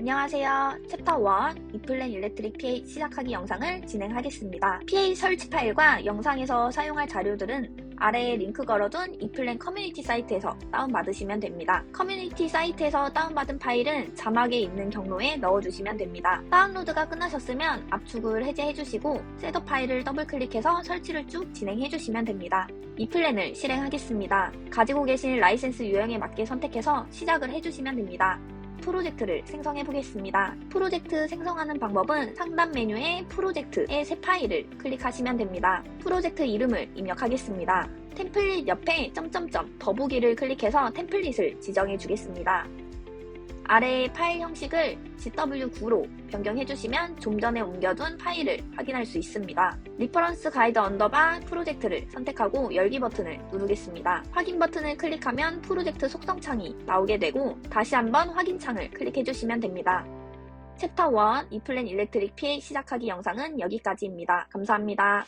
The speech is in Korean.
안녕하세요. 챕터 1 이플랜 일렉트릭 PA 시작하기 영상을 진행하겠습니다. PA 설치 파일과 영상에서 사용할 자료들은 아래에 링크 걸어둔 이플랜 커뮤니티 사이트에서 다운받으시면 됩니다. 커뮤니티 사이트에서 다운받은 파일은 자막에 있는 경로에 넣어주시면 됩니다. 다운로드가 끝나셨으면 압축을 해제해주시고 셋업 파일을 더블클릭해서 설치를 쭉 진행해주시면 됩니다. 이 플랜을 실행하겠습니다. 가지고 계신 라이센스 유형에 맞게 선택해서 시작을 해주시면 됩니다. 프로젝트를 생성해 보겠습니다. 프로젝트 생성하는 방법은 상단 메뉴의 프로젝트의 새 파일을 클릭하시면 됩니다. 프로젝트 이름을 입력하겠습니다. 템플릿 옆에 점점점 더보기를 클릭해서 템플릿을 지정해 주겠습니다. 아래의 파일 형식을 GW9로 변경해 주시면 좀 전에 옮겨둔 파일을 확인할 수 있습니다. 리퍼런스 가이드 언더바 프로젝트를 선택하고 열기 버튼을 누르겠습니다. 확인 버튼을 클릭하면 프로젝트 속성 창이 나오게 되고 다시 한번 확인 창을 클릭해 주시면 됩니다. 챕터 1 이플랜 일렉트릭 PA 시작하기 영상은 여기까지입니다. 감사합니다.